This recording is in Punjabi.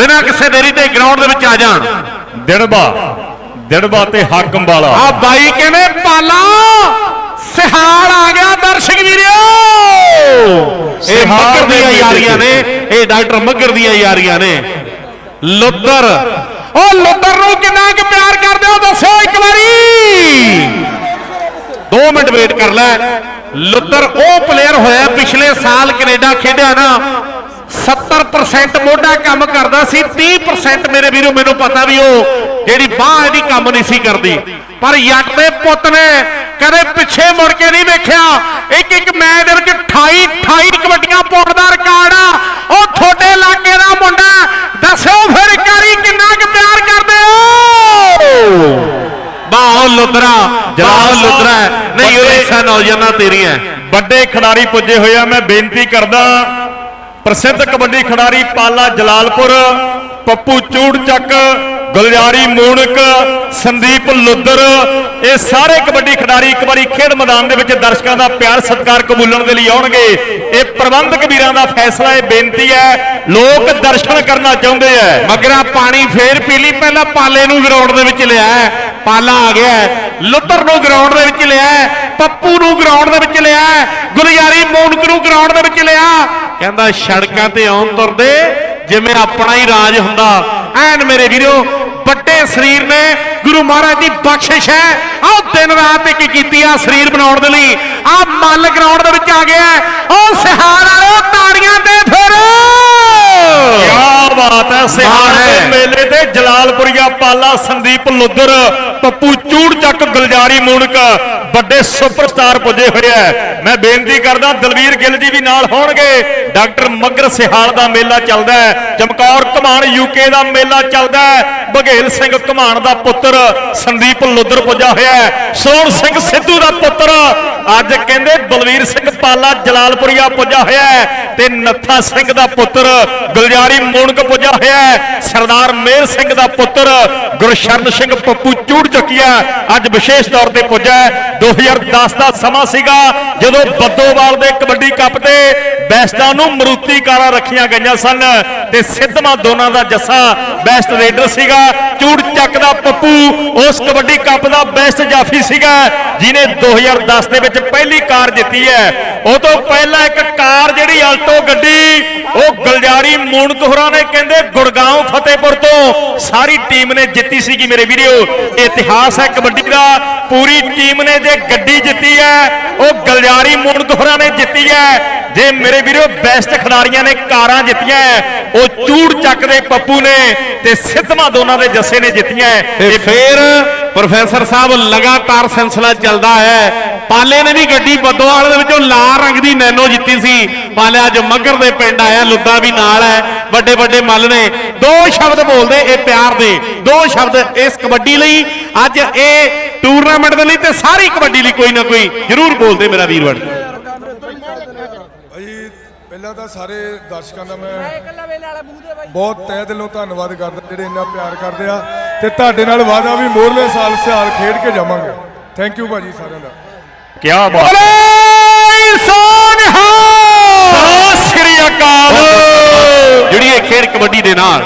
ਬਿਨਾਂ ਕਿਸੇ ਦੇਰੀ ਤੇ ਗਰਾਊਂਡ ਦੇ ਵਿੱਚ ਆ ਜਾਣ। ਦਿੜਬਾ ਦਿੜਬਾ ਤੇ ਹਾਕਮ ਵਾਲਾ। ਆ ਬਾਈ ਕਹਿੰਦੇ ਪਾਲਾ ਸਿਹਾਲ ਆ ਗਿਆ ਦਰਸ਼ਕ ਵੀਰੋ! ਇਹ ਮੱਗਰ ਦੀਆਂ ਯਾਰੀਆਂ। ਨੇ ਇਹ ਡਾਕਟਰ ਮੱਗਰ ਦੀਆਂ ਯਾਰੀਆਂ ਨੇ। ਲੁੱਦਰ ਉਹ ਲੁੱਦਰ ਨੂੰ ਕਿੰਨਾ ਕੁ ਪਿਆਰ ਕਰਦੇ ਹੋ ਦੱਸੋ ਇੱਕ ਵਾਰੀ। 2 ਮਿੰਟ ਵੇਟ ਕਰ ਲੈ। ਲੁੱਦਰ ਉਹ ਪਲੇਅਰ ਹੋਇਆ ਪਿਛਲੇ ਸਾਲ ਕੈਨੇਡਾ ਖੇਡਿਆ ਨਾ। 70% ਮੋਢਾ ਕੰਮ ਕਰਦਾ ਸੀ 30% ਮੇਰੇ ਵੀਰੋ ਮੈਨੂੰ ਪਤਾ ਵੀ ਉਹ ਜਿਹੜੀ ਬਾਹ ਇਹਦੀ ਕੰਮ ਨਹੀਂ ਸੀ ਕਰਦੀ। ਪਰ ਜੱਟ ਦੇ ਪੁੱਤ ਨੇ ਕਦੇ ਪਿੱਛੇ ਮੁੜ ਕੇ ਨਹੀਂ ਵੇਖਿਆ। ਇੱਕ ਇੱਕ ਮੈਚ ਦੇ ਵਿੱਚ 28 28 ਕਬੱਡੀਆਂ ਪਾਉਣ ਦਾ ਰਿਕਾਰਡ ਆ। ਉਹ ਤੁਹਾਡੇ ਇਲਾਕੇ ਦਾ ਮੁੰਡਾ ਦੱਸੋ ਫਿਰ ਕਾਰੀ ਕਿੰਨਾ ਕੁ ਪਿਆਰ ਕਰਦੇ ਹੋ? ਬਾਹ ਲੁੱਦਰਾ ਬਾਹ ਲੁੱਦਰਾ ਨਹੀਂ ਉਹ ਇਸਾ ਨੌਜਵਾਨਾਂ ਤੇਰੀਆਂ ਵੱਡੇ ਖਿਡਾਰੀ ਪੁੱਜੇ ਹੋਏ ਆ ਮੈਂ ਬੇਨਤੀ ਕਰਦਾ ਪ੍ਰਸਿੱਧ ਕਬੱਡੀ ਖਿਡਾਰੀ ਪਾਲਾ ਜਲਾਲਪੁਰ, ਪੱਪੂ ਚੂੜ ਚੱਕ ਗੁਲਜਾਰੀ ਮੂਣਕ ਸੰਦੀਪ ਲੁੱਦਰ, ਇਹ ਸਾਰੇ ਕਬੱਡੀ ਖਿਡਾਰੀ ਇੱਕ ਵਾਰੀ ਖੇਡ ਮੈਦਾਨ ਦੇ ਵਿੱਚ ਦਰਸ਼ਕਾਂ ਦਾ ਪਿਆਰ ਸਤਿਕਾਰ ਕਬੂਲਣ ਦੇ ਲਈ ਆਉਣਗੇ। ਇਹ ਪ੍ਰਬੰਧਕ ਵੀਰਾਂ ਦਾ ਫੈਸਲਾ, ਇਹ ਬੇਨਤੀ ਹੈ, ਲੋਕ ਦਰਸ਼ਨ ਕਰਨਾ ਚਾਹੁੰਦੇ ਹੈ ਮਗਰਾ ਪਾਣੀ ਫੇਰ ਪੀ ਲਈ ਪਹਿਲਾਂ ਪਾਲੇ ਨੂੰ ਗਰਾਊਂਡ ਦੇ ਵਿੱਚ ਲਿਆ ਪਾਲਾ ਆ ਗਿਆ ਲੁੱਤਰ ਨੂੰ ਗਰਾਊਂਡ ਦੇ ਵਿੱਚ ਲਿਆ ਪੱਪੂ ਨੂੰ ਗਰਾਊਂਡ ਦੇ ਵਿੱਚ ਲਿਆ ਗੁਲਜ਼ਾਰੀ ਮੂਣਕ ਨੂੰ ਗਰਾਊਂਡ ਦੇ ਵਿੱਚ ਲਿਆ। ਕਹਿੰਦਾ ਸੜਕਾਂ ਤੇ ਆਉਣ ਤੁਰਦੇ ਜਿਵੇਂ ਆਪਣਾ ਹੀ ਰਾਜ ਹੁੰਦਾ ਐਨ ਮੇਰੇ ਵੀਰੋ ਵੱਡੇ ਸਰੀਰ ਨੇ ਗੁਰੂ ਮਹਾਰਾਜ ਦੀ ਬਖਸ਼ਿਸ਼ ਹੈ ਆਹ ਦਿਨ ਰਾਤ ਇੱਕ ਕੀਤੀ ਆ ਸਰੀਰ ਬਣਾਉਣ ਦੇ ਲਈ ਆ ਮੱਲ ਗਰਾਊਂਡ ਦੇ ਵਿੱਚ ਆ ਗਿਆ। ਉਹ ਸਿਹਾਰ ਵਾਲੋ ਤਾੜੀਆਂ ਤੇ ਫਿਰ ਕਿਆ ਬਾਤ ਹੈ ਸਿਹਾਰ ਦੇ। ਮੇਲੇ ਤੇ ਜਲਾਲਪੁਰੀਆ ਪਾਲਾ ਸੰਦੀਪ ਲੁੱਦਰ ਪੱਪੂ ਚੂੜਚੱਕ ਗੁਲਜਾਰੀ ਮੂਣਕ ਵੱਡੇ ਸੁਪਰਸਟਾਰ ਪੁੱਜੇ ਹੋਏ ਮੈਂ ਬੇਨਤੀ ਕਰਦਾ, ਦਲਵੀਰ ਗਿੱਲ ਜੀ ਵੀ ਨਾਲ ਹੋਣਗੇ। ਡਾਕਟਰ ਮਗਰ ਸਿਹਾਲ ਦਾ ਮੇਲਾ ਚੱਲਦਾ ਹੈ। ਚਮਕੌਰ ਘਮਾਣ ਯੂਕੇ ਦਾ ਮੇਲਾ ਚੱਲਦਾ ਹੈ। ਬਘੇਲ ਸਿੰਘ ਘਮਾਣ ਦਾ ਪੁੱਤਰ, ਸੰਦੀਪ ਲੁੱਦਰ ਪੁੱਜਾ ਹੋਇਆ ਸੋਹਣ ਸਿੰਘ ਸਿੱਧੂ ਦਾ ਪੁੱਤਰ ਅੱਜ ਕਹਿੰਦੇ ਬਲਵੀਰ ਸਿੰਘ ਪਾਲਾ ਜਲਾਲਪੁਰੀਆ ਪੁੱਜਾ ਹੋਇਆ ਤੇ ਨੱਥਾ ਸਿੰਘ ਦਾ ਪੁੱਤਰ ਗੁਲਜਾਰੀ ਮੂਣਕ ਪੁੱਜਾ ਹੋਇਆ ਸਰਦਾਰ ਮੇਰ ਸਿੰਘ ਦਾ ਪੁੱਤਰ ਗੁਰਸ਼ਰਨ ਸਿੰਘ ਪੱਪੂ ਚੂੜ ਚੱਕੀਆ ਅੱਜ ਵਿਸ਼ੇਸ਼ ਤੌਰ ਤੇ ਪੁੱਜਾ 2010 ਦਾ ਸਮਾਂ ਸੀਗਾ ਜਦੋਂ ਬੱਦੋਵਾਲ ਦੇ ਕਬੱਡੀ ਕੱਪ ਤੇ ਬੈਸਟਾਂ ਨੂੰ ਮਰੂਤੀ ਕਾਰਾਂ ਰੱਖੀਆਂ ਗਈਆਂ ਸਨ ਤੇ ਸਿੱਧਵਾਂ ਦੋਨਾਂ ਦਾ ਜੱਸਾ ਬੈਸਟ ਰੇਡਰ ਸੀਗਾ। ਚੂੜ ਚੱਕ ਦਾ ਪੱਪੂ ਉਸ ਕਬੱਡੀ ਕੱਪ ਦਾ ਬੈਸਟ ਜਾਫੀ ਸੀਗਾ। ਜਿਨੇ 2010 ਦੇ ਵਿੱਚ ਪਹਿਲੀ ਕਾਰ ਜਿੱਤੀ ਹੈ। ਉਹ ਤੋਂ ਪਹਿਲਾਂ ਇੱਕ ਕਾਰ ਜਿਹੜੀ ਆਲਟੋ ਗੱਡੀ ਉਹ ਗਲਜਾਰੀ ਮੂਣਕ ਹੋਰਾਂ ਨੇ ਕਹਿੰਦੇ ਗੁੜਗਾਉਂ ਫਤਿਹਪੁਰ ਤੋਂ। ਸਾਰੀ ਟੀਮ ਨੇ ਜਿੱਤੀ ਸੀਗੀ ਮੇਰੇ ਵੀਡੀਓ ਇਤਿਹਾਸ ਹੈ ਕਬੱਡੀ ਦਾ। ਪੂਰੀ ਟੀਮ ਨੇ ਜੇ ਗੱਡੀ ਜਿੱਤੀ ਹੈ ਉਹ ਗਲਜਾਰੀ ਮੂਣਕ ਹੋਰਾਂ ਨੇ ਜਿੱਤੀ ਹੈ। ਜੇ ਮੇਰੇ ਵੀਰੋ ਬੈਸਟ ਖਿਡਾਰੀਆਂ ਨੇ ਕਾਰਾਂ ਜਿੱਤੀਆਂ ਉਹ ਚੂੜ ਚੱਕ ਦੇ ਪੱਪੂ ਨੇ ਤੇ ਸਿੱਧਵਾਂ ਦੋਨਾਂ ਦੇ ਜੱਸੇ ਨੇ ਜਿੱਤੀਆਂ। ਤੇ ਫਿਰ ਪ੍ਰੋਫੈਸਰ ਸਾਹਿਬ ਲਗਾਤਾਰ ਸਿਲਸਿਲਾ ਚੱਲਦਾ ਹੈ। ਪਾਲੇ ਨੇ ਵੀ ਗੱਡੀ ਬੱਦੋਵਾਲ ਦੇ ਵਿੱਚੋਂ ਲਾਲ ਰੰਗ ਦੀ ਨੈਨੋ ਜਿੱਤੀ ਸੀ। ਪਾਲੇ ਅੱਜ ਮੱਗਰ ਦੇ ਪਿੰਡ ਆਇਆ ਲੁੱਦਾ ਵੀ ਨਾਲ ਹੈ। ਵੱਡੇ ਵੱਡੇ ਮੱਲ ਨੇ। ਦੋ ਸ਼ਬਦ ਬੋਲਦੇ ਇਹ ਪਿਆਰ ਦੇ। ਦੋ ਸ਼ਬਦ ਇਸ ਕਬੱਡੀ ਲਈ। ਅੱਜ ਇਹ ਟੂਰਨਾਮੈਂਟ ਦੇ ਲਈ ਤੇ ਸਾਰੀ ਕਬੱਡੀ ਲਈ ਕੋਈ ਨਾ ਕੋਈ ਜ਼ਰੂਰ ਬੋਲਦੇ ਮੇਰਾ ਵੀਰ ਬਣ ਭਾਈ ਪਹਿਲਾਂ ਤਾਂ ਸਾਰੇ ਦਰਸ਼ਕਾਂ ਦਾ ਮੈਂ ਬਹੁਤ ਤਹਿ ਦਿਲੋਂ ਧੰਨਵਾਦ ਕਰਦਾ ਜਿਹੜੇ ਇੰਨਾ ਪਿਆਰ ਕਰਦੇ ਆ। ਤੇ ਤੁਹਾਡੇ ਨਾਲ ਵਾਦਾ ਵੀ ਮੋਰਲੇ ਸਾਲ ਸਿਆਲ ਖੇਡ ਕੇ ਜਾਵਾਂਗੇ। ਥੈਂਕ ਯੂ ਭਾਜੀ ਸਾਰਿਆਂ ਦਾ। ਕਿਆ ਬਾਤ ਸੋਨਹਾ ਸਤਿ ਸ੍ਰੀ ਅਕਾਲ। ਜਿਹੜੀ ਇਹ ਖੇਡ ਕਬੱਡੀ ਦੇ ਨਾਲ